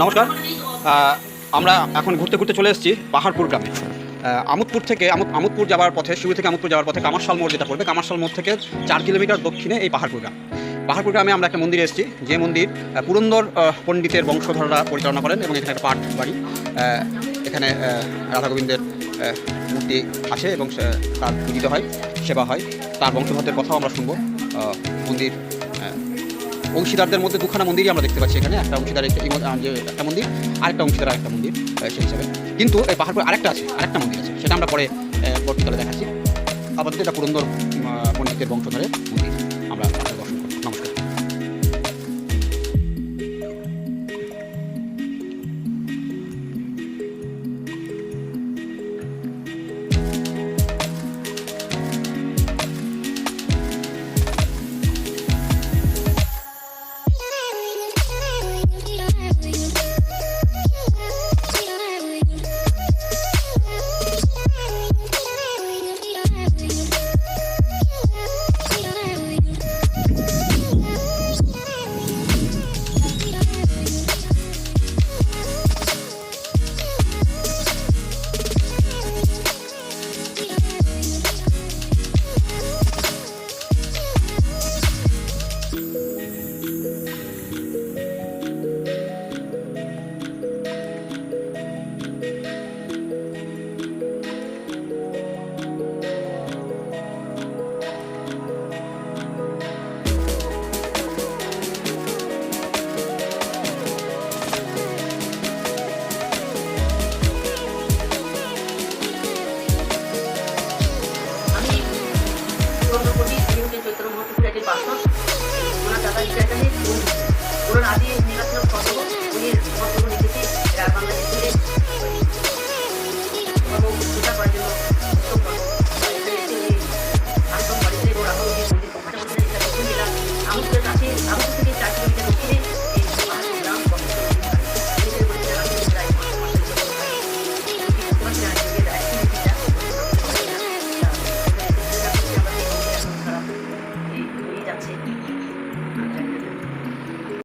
নমস্কার। আমরা এখন ঘুরতে ঘুরতে চলে এসেছি পাহাড়পুর গ্রামে। আমোদপুর থেকে আমোদ, আমোদপুর যাওয়ার পথে, শুরু থেকে আমোদপুর যাওয়ার পথে কামারশাল মোড় যেটা পড়বে, কামারশাল মোড় থেকে চার কিলোমিটার দক্ষিণে এই পাহাড়পুর গ্রাম। পাহাড়পুর গ্রামে আমরা একটা মন্দিরে এসেছি, যে মন্দির পুরন্দর পণ্ডিতের বংশধররা পরিচালনা করেন এবং এখানে একটা পাঠ বাড়ি এখানে রাধা গোবিন্দের মূর্তি আসে এবং তার পূজিত হয়, সেবা হয়। তার বংশধরদের কথাও আমরা শুনব মন্দির অংশীদারদের মধ্যে দুখানা মন্দিরই আমরা দেখতে পাচ্ছি এখানে। একটা অংশীদার একটা- মন্দির, আরেকটা অংশীদার আরেকটা মন্দির সেই হিসাবে। কিন্তু এই পাহাড়পুর আরেকটা আছে, আরেকটা মন্দির আছে, সেটা আমরা পরে পরবর্তীকালে দেখাচ্ছি। আপাতত এটা পুরন্দর পণ্ডিতের বংশধরের মন্দির। દિવસો પછી સીએમ છે ચૈત્ર મહોત્સવ એટલે પાછળ કોના દાદા વિચારતા છે કોણ કોણ આજે